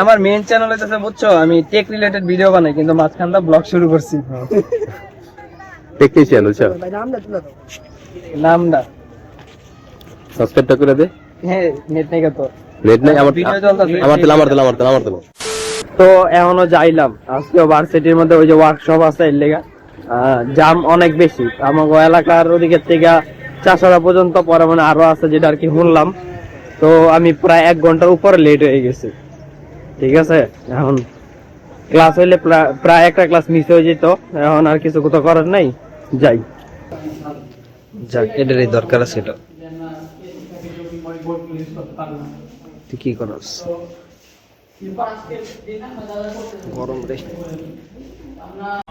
আমার main channel হইতেছে বুঝছ? আমি টেক রিলেটেড ভিডিও বানাই কিন্তু মাঝখানটা ব্লগ শুরু করছি। টেকনিশিয়ান বুঝছ? নামটা সাবস্ক্রাইবটা করে দে। হ্যাঁ নেট নাই তো নেট নাই আমার ভিডিও চলতেছে। আমার তেল আমার তেল আমার তেল আমার তেল তো এখনও যাইলাম। আজকে ভার্সিটির মধ্যে ওই যে ওয়ার্কশপ আছে এর লেগা। জাম অনেক বেশি। আমাকে এলাকার ওদিকের থেকে চাষারা পর্যন্ত পরে মানে আরও আছে যেটা আর কি শুনলাম। তো আমি প্রায় এক ঘণ্টার উপরে লেট হয়ে গেছি। ঠিক আছে? এখন ক্লাস হইলে প্রায় একটা ক্লাস মিস হয়ে যেত। এখন আর কিছু কোথাও করার নাই। যাই। যাক এটারই দরকার ছিল তুই কি করস? গরম রে।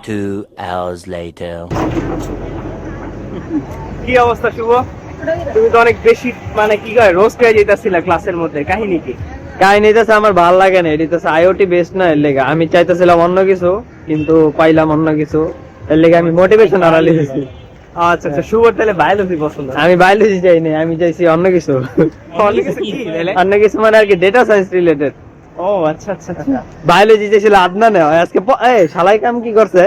Two hours later. কি অবস্থা শুভ? তুমি তো অনেক বেশি মানে কি কয় রোস্ট হয়ে যেতেছিলা ক্লাসের মধ্যে। কাহিনী কি? কাহিনী তো আমার ভালো লাগে না এটি তো আইওটি বেস্ট না এর লেগে। আমি চাইতেছিলাম অন্য কিছু কিন্তু পাইলাম অন্য কিছু। এর লেগে আমি মোটিভেশন হারালি আচ্ছা আচ্ছা শুভ তাহলে বায়োলজি পছন্দ? আমি বায়োলজি চাই না আমি চাইছি অন্য কিছু। অন্য কিছু কি অন্য কিছু মানে আর কি ডেটা সায়েন্স রিলেটেড ও আচ্ছা আচ্ছা আচ্ছা। বায়োলজি যে ছিল আদনা না আজকে এই শালাই কাম কি করছে?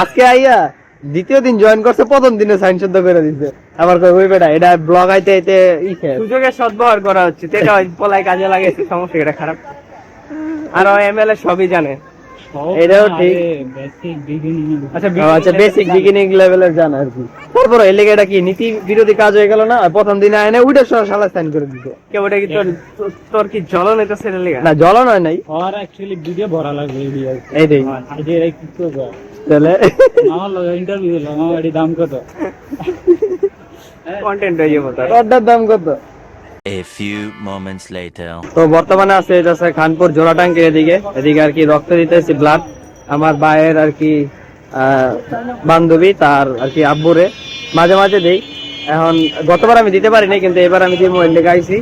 আজকে আইয়া দ্বিতীয় দিন জয়েন করছে প্রথম দিনে সাইন শুদ্ধ করে দিছে। আমার কই ওই বেটা এটা ব্লগ আইতে আইতে ইখে সুযোগের সদ্ব্যবহার করা হচ্ছে। এটা পলাই কাজে লাগে সমস্যা এটা খারাপ। আর এমএলএ সবই জানে। এটাও ঠিক। আচ্ছা বেসিক বিগিনিং লেভেলের জানা। আর কি। তারপর এই লেগে এটা কি নীতি বিরোধী কাজ হয়ে গেল না? আর প্রথম দিনে আইনে না ওইটা সালা সাইন করে দিতে কে ওটা কি তোর তোর কি জ্বলন এটা সেটা লেগে? না জ্বলন হয় নাই। আর অ্যাকচুয়ালি ভিডিও ভরা লাগবে এই দেখ এই যে আজ এরাই কি করবে? তাহলে? আমার লগে ইন্টারভিউ দিলাম আমার দাম কত? কন্টেন্ট হয়ে যাব তার দাম কত? A few moments later. তো বর্তমানে আছে এটা আছে খানপুর জোড়াটাঙ্কি এদিকে। এদিকে আর কি রক্ত দিতেছি ব্লাড আমার ভাইয়ের আর কি বান্ধবী তার আর কি আব্বুরে। মাঝে মাঝে দেই। এখন গতবার আমি দিতে পারিনি কিন্তু এবার আমি মোবাইল লেগে আইছি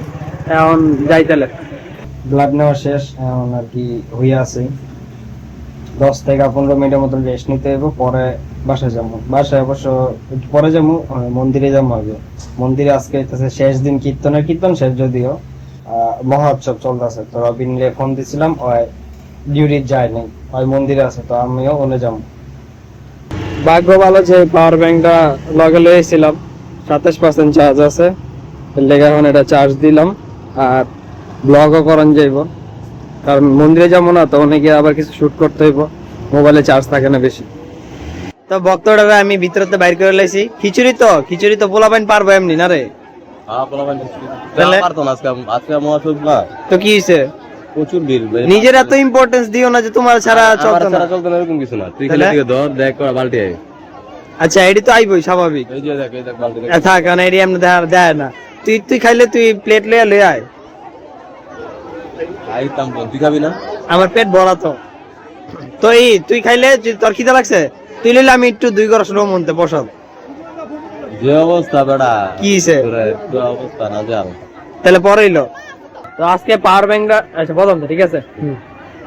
এখন যাইতেলে ব্লাড নেওয়া শেষ এখন আর কি হইয়া আছে। দশ থেকে পনেরো মিনিটের মতো রেস্ট নিতে হইব, পরে বাসায় যাব। বাসায় অবশ্য পরে যাব মন্দিরে যাব আগে। মন্দিরে আজকে শেষ দিন কীর্তনের কীর্তন শেষ যদিও মহোৎসব চলতেছে। তো রবিনলে ফোন দিছিলাম, ওই ডিউটি যায় নাই ওই মন্দিরে আছে, তো আমিও ওনে যাব। ভাগ্য ভালো যে পাওয়ার ব্যাংকটা লগে লয়েছিলাম সাতাশ পার্সেন্ট চার্জ আছে। লেগে এখন এটা চার্জ দিলাম, আর ব্লগও করান যাইব। কারণ মন্দিরে যাব না তো অনেকে আবার কিছু শুট করতে হইব। মোবাইলে চার্জ থাকে না বেশি। তো ভক্তটা আমি ভিতরতে বাইর করে লাইছি। খিচুড়ি তো খিচুড়ি তো পোলাপাইন পারব এমনি না রে? না না তো কি হইছে? প্রচুর ভিড় নিজের এত ইম্পর্টেন্স দিও না যে তোমার ছাড়া আমার চলতো না। চলতো না এরকম কিছু না। তুই ধর দেখ করা আচ্ছা এটি তো আইবই স্বাভাবিক। এই যে দেখ এই দেখ বালতি থাক কারণ এটি এমনি দেয় না। তুই তুই খাইলে তুই প্লেট লইয়া লই আয়। আইতাম তো, তুই খাবি না? আমার পেট ভরা তো। তো এই তুই খাইলে তোর খিদা লাগছে তুই লইলে আমি একটু দুই গরস রো মনতে বসাব যে অবস্থা বেড়া কি? যে অবস্থা না যাও। তাহলে পরেই লো তো আজকে পাওয়ার ব্যাংকটা আচ্ছা প্রথম তো ঠিক আছে?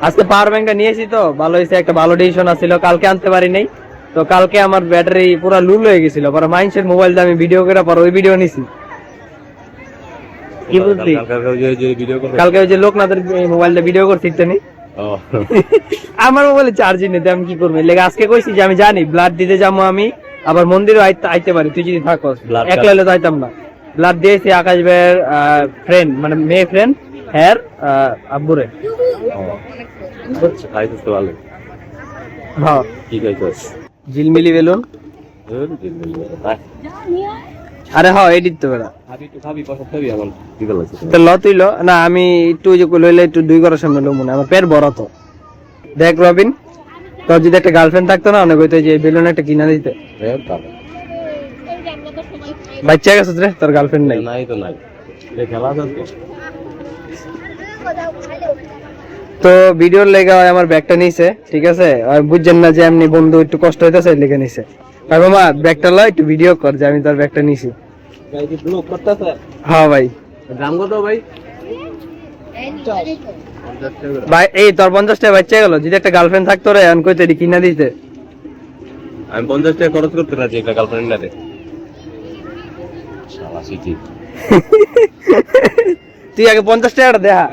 আজকে পাওয়ার ব্যাংকটা নিয়েছি তো ভালো হয়েছে একটা ভালো ডিসিশন আছিল কালকে আনতে পারি নাই। তো কালকে আমার ব্যাটারি পুরো লুল হয়ে গেছিল পরে মাইন্ডসেট মোবাইল দিয়ে আমি ভিডিও করে পরে ওই ভিডিও নিছি। কি বুঝলি? কালকে ওই যে লোকনাথের মোবাইলটা ভিডিও করছি নি ও। আমার মোবাইলে চার্জই নেই আমি কি করব? লেগে আজকে কইছি যে আমি জানি ব্লাড দিতে যাব আমি আবার মন্দিরও আইতে পারি তুই যদি থাকস। একলা হলে তো আইতাম না। ব্লাড দিয়েছি আকাশ ভাইয়ের ফ্রেন্ড মানে মেয়ে ফ্রেন্ড হ্যার আব্বুরে। হ্যাঁ কি ঝিলমিলি বেলুন। আরে হ্যাঁ এডিট তো বেড়া তো ল তুই ল। না আমি একটু যে লইলে একটু দুই ঘরের সামনে লো মনে আমার পেট বড় তো। দেখ রবিন তোর যদি একটা গার্লফ্রেন্ড থাকতো না অনেক হইতো যে বেলুন একটা কিনা দিতে। বাচ্চা গেছে রে তোর গার্লফ্রেন্ড নাই। নাই তো নাই। খেলা তো ভিডিওর লেগে আমার ব্যাগটা নিছে ঠিক আছে? আর বুঝছেন না যে এমনি বন্ধু একটু কষ্ট হইতেছে লেগে নিছে। আর মামা ব্যাগটা লয় একটু ভিডিও কর যে আমি তোর ব্যাগটা নিছি। হ্যাঁ ভাই। দাম কত ভাই? ভাই এই তোর পঞ্চাশ টাকা বাচ্চা গেল। যদি একটা গার্লফ্রেন্ড থাকতো রে এখন কইতে এটি কিনা দিতে। আমি পঞ্চাশ টাকা খরচ করতে রাজি একটা গার্লফ্রেন্ড না রে। শালা সিটি। তুই আগে পঞ্চাশ টাকাটা দেখা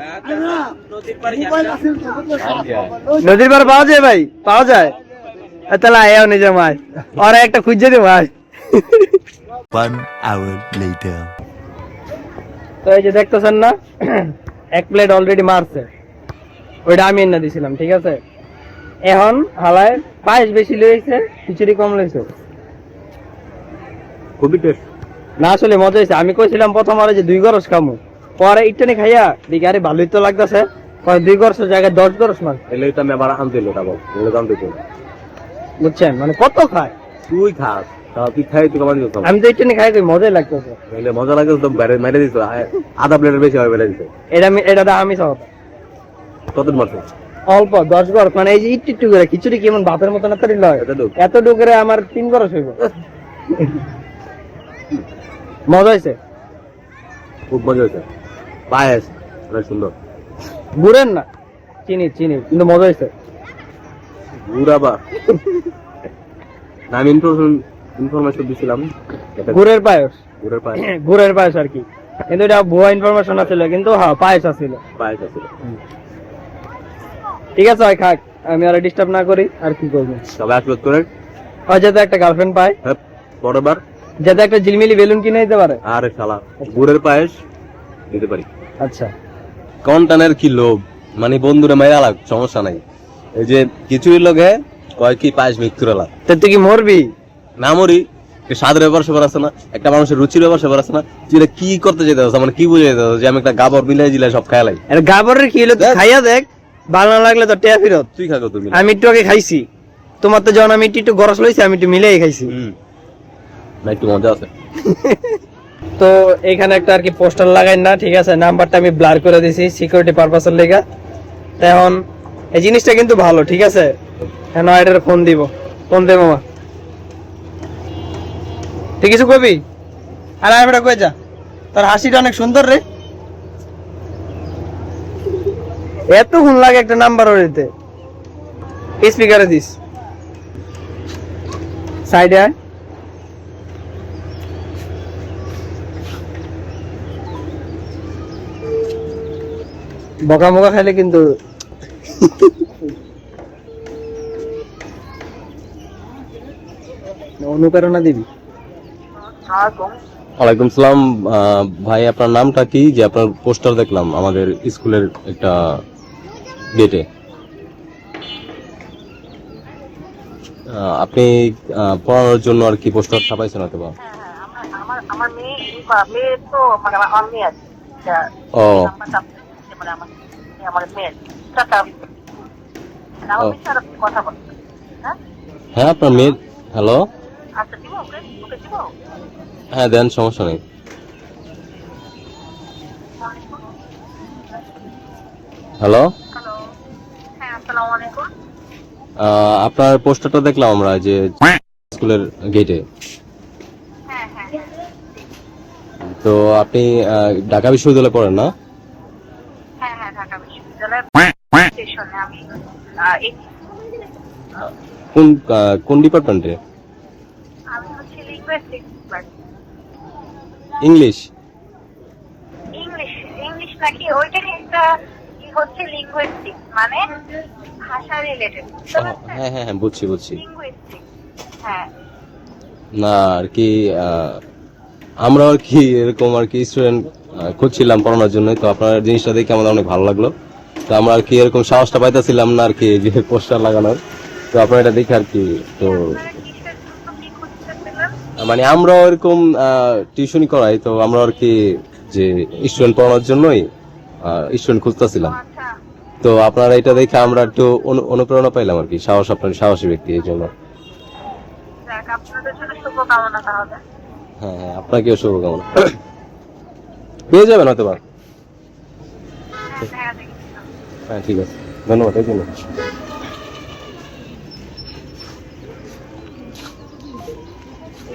নদীর পার পাওয়া যায় ভাই পাওয়া যায়। তাহলে আয়াও নিজে মাছ আর একটা খুঁজে দে মাছ One hour later. তো এই যে দেখতেছেন না এক প্লেট অলরেডি মারছে। ওইটা আমি এনে দিছিলাম ঠিক আছে? এখন হালায় পায়েস বেশি লইছে খিচুড়ি কম লইছে। খুবই টেস্ট। না আসলে মজা হয়েছে আমি কইছিলাম প্রথম আরে যে দুই গরস খামু। পরে ইটটানি খাইয়া দেখি আরে ভালোই তো লাগতেছে। দুই গরসের জায়গায় দশ গরস মার। এলে তো আমি আবার আনতে এলো। বুঝছেন? মানে কত খায়? তুই খাস। আমি তো ইটটানি খাই মজাই লাগতেছে। মজা লাগে তো মেরে দিত আধা প্লেটের বেশি হয় মেরে দিত এটা এটা আমি সব। কতদিন মারছে? অল্প দশ গরস মানে এই যে একটু একটু করে খিচুড়ি কেমন ভাতের মতন এত লয়? এত ডুকরে আমার তিন গরস হইব। মজা হয়েছে খুব মজা হয়েছে পায়েস অনেক সুন্দর। ঘুরেন না? চিনি চিনি কিন্তু মজা হয়েছে গুড় আবার। না, আমি ইনফরমেশন ইনফরমেশন দিছিলাম। গুড়ের পায়েস। গুড়ের পায়েস। গুড়ের পায়েস আর কি। কিন্তু এটা ভুয়া ইনফরমেশন আছিল কিন্তু হ্যাঁ পায়েস আছিল। পায়েস আছে ঠিক আছে ভাই খাক আমি আর ডিস্টার্ব না করি আর কি করব? সবাই আশীর্বাদ করেন আর যাতে একটা গার্লফ্রেন্ড পায়। হ্যাঁ যাতে একটা ঝিলমিলি বেলুন কিনে দিতে পারে। আরে শালা গুড়ের পায়েস দিতে পারি। আচ্ছা। কন্টানের কি লোভ? মানে বন্ধুরা মাইরা লাগ সমস্যা নাই। এই যে কিছুই লোকে কয় কি পায়েস মিক্সুর লাগ তো তুই কি মরবি? না মরি স্বাদের ব্যাপার সেবার আছে না একটা মানুষের রুচির ব্যাপার সেবার আছে না তুই এটা কি করতে যেতে হচ্ছে মানে কি বুঝে যেতে হচ্ছে যে আমি একটা গাবর মিলাই জিলাই সব খাইলাই আর গাবরের কি হলো খাইয়া দেখ ভালো না লাগলে তো টেয়া ফিরত। তুই খাগো তুমি। আমি একটু আগে খাইছি। তোমার তো যখন আমি একটু গরস লইছি আমি একটু মিলাই খাইছি। না একটু মজা আছে। তো এখানে একটা আর কি পোস্টার লাগাই না ঠিক আছে? নাম্বারটা আমি ব্লার করে দিছি সিকিউরিটি পারপাসের লেগা। এখন এই জিনিসটা কিন্তু ভালো ঠিক আছে? হ্যাঁ এটার ফোন দিব। ফোন দে মামা। তুই কিছু কবি? আর আমি এটা কয়ে যা? তোর হাসিটা অনেক সুন্দর রে। এতক্ষণ লাগে একটা নাম্বার ওর দিতে। স্পিকারে দিস। সাইডে আয়। বকা মকা খাইলে কিন্তু অনুপ্রেরণা দিবি। ওয়ালাইকুম সালাম। ভাই আপনার নামটা কি? যে আপনার পোস্টার দেখলাম আমাদের স্কুলের একটা গেটে আপনি পড়ানোর জন্য আর কি পোস্টার ছাপাইছেন হয়তো বা আমার আমার মেয়ে বা- মেয়ে তো মানে ও। হ্যাঁ হ্যাঁ আপনার মেয়ে হ্যালো? আচ্ছা হ্যাঁ দেন, সমস্যা নেই। হ্যালো? হ্যাঁ আপনার পোস্টারটা দেখলাম আমরা, যে স্কুলের গেটে তো আপনি ঢাকা বিশ্ববিদ্যালয়ে পড়েন না? কোন কোন ডিপার্টমেন্টে ইংলিশ ইংলিশ ইংলিশ নাকি ওইটাকে একটা হচ্ছে লিঙ্গুইস্টিক মানে ভাষা রিলেটেড হ্যাঁ হ্যাঁ হ্যাঁ বুঝছি বুঝছি। হ্যাঁ। না আর কি আমরা আর কি এরকম আর কি স্টুডেন্ট খুঁজছিলাম পড়ানোর জন্য তো আপনার জিনিসটা দেখে আমাদের অনেক ভালো লাগল। তো আমরা আর কি এরকম সাহসটা পাইতেছিলাম না আর কি যে পোস্টার লাগানোর। তো আপনার এটা দেখে আর কি তো আপনারা কিসের জন্য কি খুঁজতেছিলেন মানে আমরাও এরকম টিউশনই করাই তো আমরা আর কি যে স্টুডেন্ট পড়ানোর জন্যই স্টুডেন্ট খুঁজতেছিলাম। তো আপনারা এটা দেখে আমরা একটু অনুপ্রেরণা পাইলাম আর কি সাহস আপনার সাহসী ব্যক্তি এই জন্য। হ্যাঁ হ্যাঁ আপনাকেও শুভকামনা। পেয়ে যাবেন হয়তো হ্যাঁ হ্যাঁ ঠিক আছে। ধন্যবাদ এই জন্য।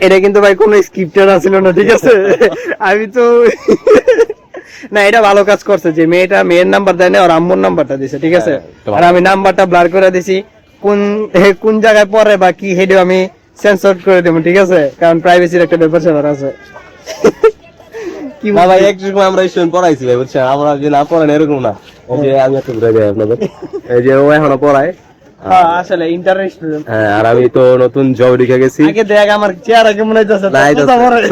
এটা কিন্তু ভাই কোনো স্ক্রিপ্টেড আছিল না ঠিক আছে? আমি তো না এটা ভালো কাজ করছে যে মেয়েটা মেয়ের নাম্বার দেয় না আর আম্মুর নাম্বারটা দিছে ঠিক আছে? হ্যাঁ। আর আমি নাম্বারটা ব্লার করে দিছি কোন কোন জায়গায় পড়ে বা কি হেডে আমি সেন্সর করে দেবো ঠিক আছে? কারণ প্রাইভেসির একটা ব্যাপার স্যাপার আছে। কি না ভাই একটু সময় আমরা স্টুডেন্ট পড়াইছি ভাই বুঝছেন? আমরা যে না পড়েন এরকম না। যে আমি একটু ঘুরে যাই আপনাদের। এই যে ও এখনও পড়ায়। হ্যাঁ, আসলে ইন্টারেস্ট হ্যাঁ আর আমি তো নতুন জব গেছি। আগে দেখ আমার চেহারা কেমন হইতেছে? তো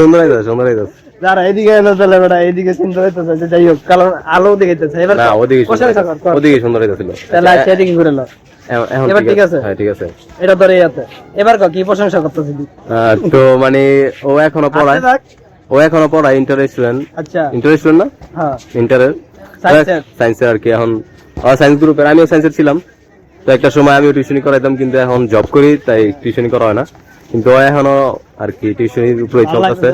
সুন্দর হইতাছে সুন্দর হইতাছে। যারা এদিকে এলো তাহলে বেটা এদিকে সুন্দর হইতেছে। যে যাই হোক কারণ আলো দেখাইতেছে এবার না ওদিকে। ওদিকে সুন্দর হইতাছিল। তাহলে আজকে এদিকে ঘুরে লো এখন- এখন এবার ঠিক আছে? হ্যাঁ ঠিক আছে। এটা ধরে আছে এবার কি প্রশংসা করতেছি তো মানে ও এখনও পড়ায়। ও এখনও পড়ায় ইন্টার স্টুডেন্ট আচ্ছা। ইন্টার স্টুডেন্ট না? হ্যাঁ। ইন্টারের সায়েন্সের আর কি এখন। সায়েন্স গ্রুপের আমিও সায়েন্সের ছিলাম। তো একটা সময় আমি টিউশনি করাইতাম কিন্তু এখন জব করি তাই টিউশনি করা হয় না। কিন্তু এখনও আর কি টিউশনির উপরে চলতেছে।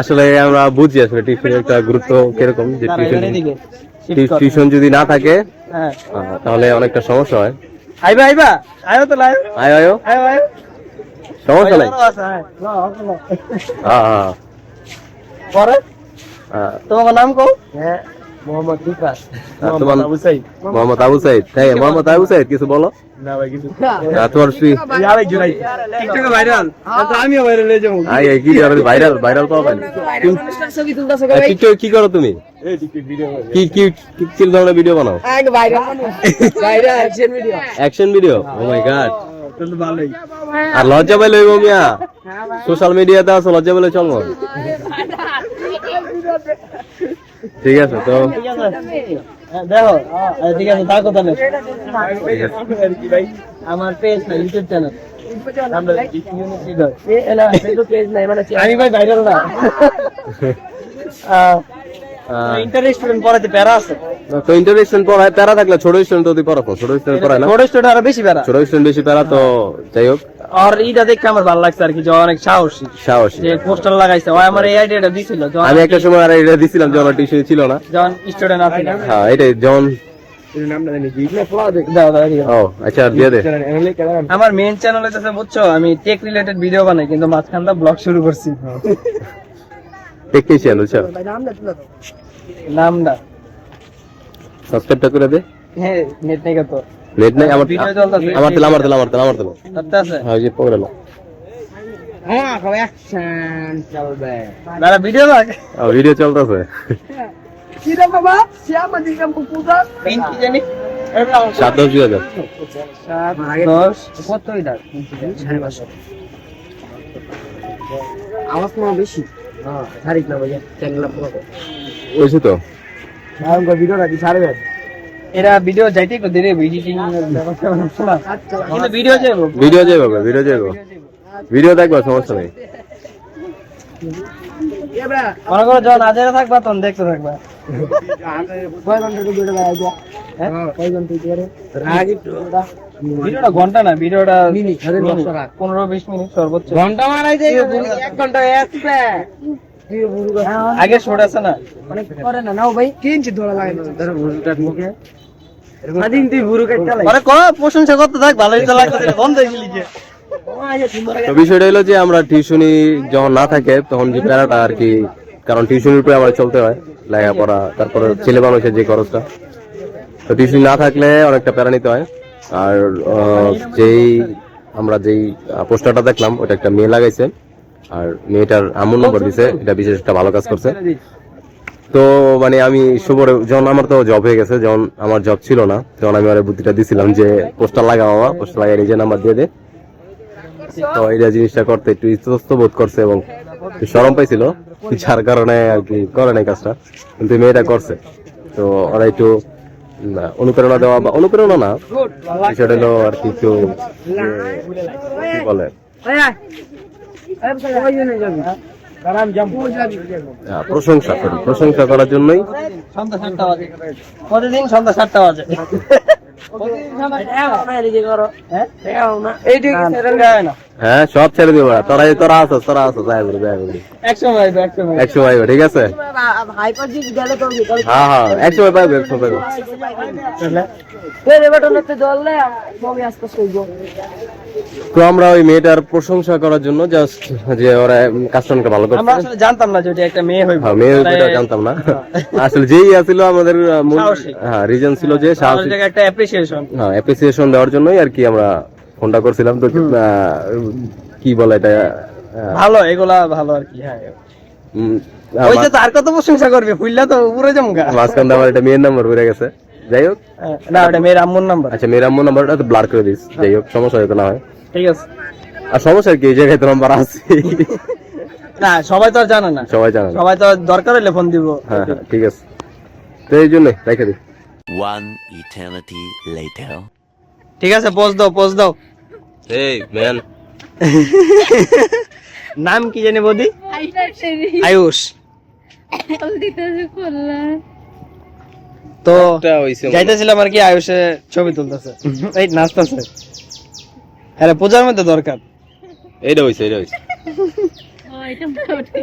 আসলে আমরা বুঝি আসলে টিউশনের একটা গুরুত্ব কীরকম যে টিউশন। টিউশন যদি না থাকে হ্যাঁ। তাহলে অনেকটা সমস্যা হয়। আইবা আইবা আইবা তো লাইভ। আয় আয়ো। আইবা আইবা সমস্যা নাই? হ্যাঁ। হ্যাঁ পরে। তোমার নাম কও? হ্যাঁ। মোহাম্মদ বিকাশ। তোমার আবু সাইদ। মোহাম্মদ আবু সাইদ। তাই মোহাম্মদ আবু সাইদ কিছু বলো? না ভাই কিছু আর তোমার স্ত্রী আরেকজন আইছে। টিকটকে ভাইরাল তো আমিও ভাইরাল হয়ে যাব। আই আই কি ভাইরাল ভাইরাল পাওয়া পাই টিকটক কি করো তুমি? কি কি ধরনের ভিডিও বানাও? Action video oh my god আর লজ্জা পাইলে মিয়া। সোশ্যাল মিডিয়াতে আছে লজ্জা পাইলে চলবো। ঠিক আছে তো। ঠিক আছে। দেখো ঠিক আছে থাকো তাহলে। আমার পেজ না ইউটিউব চ্যানেল আমি ভাই ভাইরাল না। আহ, ইন্টার স্টুডেন্ট পড়াতে প্যারা আছে। তো পড়ায় প্যারা থাকলে ছোট স্টুডেন্ট পড়াবো ছোট স্টুডেন্ট পড়ায় না? ছোট স্টুডেন্ট আরও বেশি প্যারা। ছোট স্টুডেন্ট বেশি প্যারা তো যাই হোক। আর এইটা দেখে আমার ভালো লাগছে আর কি যে অনেক সাহসী। সাহসী। যে পোস্টার লাগাইছে ও আমার এই আইডিয়াটা দিছিল আমি একটা সময় আর এটা দিছিলাম যখন টিউশন ছিল না। যখন স্টুডেন্ট আছে হ্যাঁ এটাই যখন আচ্ছা আমার মেইন চ্যানেল হচ্ছে বুঝছ? আমি টেক রিলেটেড ভিডিও বানাই কিন্তু মাঝখানটা ব্লগ শুরু করছি। টেকনিশিয়ান বুঝছ নামটা সাবস্ক্রাইবটা করে দে। হ্যাঁ নেট নেই কত? নেট নাই আমার আমার তেল আমার তেল আমার তেল আমার তেল। সত্যি আছে? হ্যাঁ যে পড়ে লো দাঁড়া ভিডিও দেখ। ভিডিও চলতেছে। কি রে বাবা? শ্যাম আদিকাম পুপুদা পিন কি জানি। সাত দশ দুই হাজার। সাত দশ। কত এটা আমার বেশি। তারিখ না ভাই চ্যানেলটা পুরো ওইছে তো? ভিডিওটা কি ছাড়বে? এরা ভিডিও যাইতে একটু দেরি এডিটিং কিন্তু ভিডিও যাব ভিডিও যাইব ভিডিও যাইব। ভিডিও দেখব সমস্যা নেই। মনে করো যখন আজারে থাকবা তখন দেখতে থাকবা। ভিডিওটা ঘণ্টা না ভিডিওটা পনেরো বিশ মিনিট সর্বোচ্চ। ঘণ্টা মারাই যায় এক ঘণ্টা আগে শোট আছে না। আরে কো প্রশংসা করতে থাক ভালোই তো লাগতেছে বন্ধ হয়ে গেলি যে তো বিষয়টা হলো যে আমরা টিউশনি যখন না থাকে তখন যে প্যারাটা আর কি কারণ টিউশনির উপরে আমাদের চলতে হয় লেখাপড়া তারপরে ছেলে মানুষের যে খরচটা। তো টিউশন না থাকলে অনেকটা প্যারা নিতে হয়। আর যেই আমরা যেই পোস্টারটা দেখলাম, ওটা একটা মেয়ে লাগাইছে। আর মেয়েটার আমন নম্বর দিছে, এটা বিশেষ একটা ভালো কাজ করছে। তো মানে আমি শুভর, যখন আমার তো জব হয়ে গেছে, যখন আমার জব ছিল না, তখন আমি ওর বুদ্ধিটা দিছিলাম যে পোস্টার লাগা মামা পোস্টার লাগাই নিজের নাম্বার দিয়ে দে। তো এইটা জিনিসটা করতে একটু ইস্তস্ত বোধ করছে এবং সরম পাইছিল, যার কারণে আর কি করে নাই কাজটা। কিন্তু মেয়েটা করছে। তো ওরা একটু উম, অনুপ্রেরণা দেওয়া বা অনুপ্রেরণা না। বিষয়টা হলো আর কিছু বলে? প্রশংসা করি। প্রশংসা করার জন্যই সন্ধ্যা সাতটা বাজে। প্রতিদিন সন্ধ্যা সাতটা বাজে। হ্যাঁ সব ছেড়ে দিব। তোরা তোরা আসো তোরা আসো যাই বলি যাই বলি। একশো পাইবে ঠিক আছে? হ্যাঁ হ্যাঁ একশো পাইবে একশো পাইবে। তো আমরা ওই মেয়েটার প্রশংসা করার জন্য জাস্ট যে ওরা কাস্টমারকে ভালো আমরা আসলে জানতাম না যে ওটা একটা মেয়ে হইবে। হ্যাঁ মেয়ে ওইটা জানতাম না। আসলে যেই আছিল আমাদের মূল হ্যাঁ রিজন ছিল যে সাহসী। একটা অ্যাপ্রিসিয়েশন হ্যাঁ অ্যাপ্রিসিয়েশন দেওয়ার জন্যই আর কি আমরা ফোনটা করছিলাম। তো কি বলে এটা? ভালো এগুলা ভালো আর কি হ্যাঁ। ওই যে তার কত প্রশংসা করবে ফুললা তো উপরে জমগা মাঝখান আমার একটা মেয়ের নাম্বার পড়ে গেছে। যাই হোক। না ওটা মেয়ের আম্মুর নাম্বার। আচ্ছা মেয়ের আম্মু নাম্বারটা তো ব্লার করে দিস। যাই হোক সমস্যা হয়তো না হয়। ঠিক আছে। আর সমস্যা কি এই জায়গায় তো নাম্বার আছে। না সবাই তো আর জানে না। সবাই জানে সবাই তো দরকার হলে ফোন দিব। হ্যাঁ হ্যাঁ ঠিক আছে। তো এই জন্যই রেখে দিই। One eternity later. ঠিক আছে পোজ দাও পোজ দাও। এই ম্যান। নাম কি জানি বৌদি? আয়ুষ। তো যাইতেছিলাম আর কি আয়ুষে ছবি তুলতেছে। এই নাচতেছে। আরে পূজার মধ্যে দরকার। এইটা হইছে এইটা হইছে। ও এটা মোটামুটি